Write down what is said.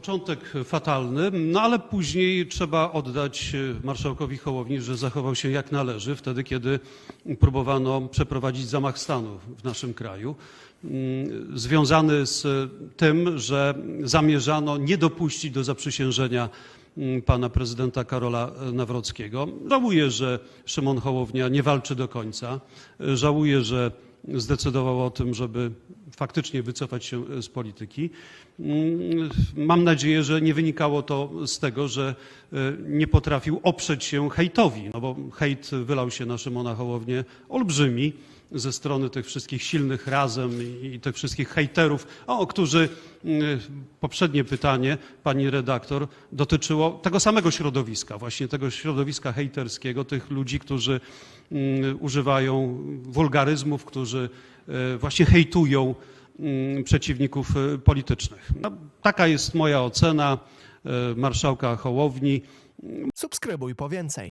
początek fatalny, no ale później trzeba oddać e, marszałkowi Hołowni, że zachował się jak należy, wtedy kiedy próbowano przeprowadzić zamach stanu w naszym kraju, mm, związany z tym, że zamierzano nie dopuścić do zaprzysiężenia mm, pana prezydenta Karola Nawrockiego. Żałuję, że Szymon Hołownia nie walczy do końca. Żałuję, że zdecydował o tym, żeby faktycznie wycofać się z polityki. Mm, Mam nadzieję, że nie wynikało to z tego, że e, nie potrafił oprzeć się hejtowi, no bo hejt wylał się na Szymona Hołownię olbrzymi ze strony tych wszystkich silnych razem i, tych wszystkich hejterów, o, którzy mm, poprzednie pytanie pani redaktor dotyczyło tego samego środowiska, właśnie tego środowiska hejterskiego, tych ludzi, którzy mm, używają wulgaryzmów, którzy e, właśnie hejtują mm, przeciwników e, politycznych. No, taka jest moja ocena e, marszałka Hołowni. Subskrybuj po więcej.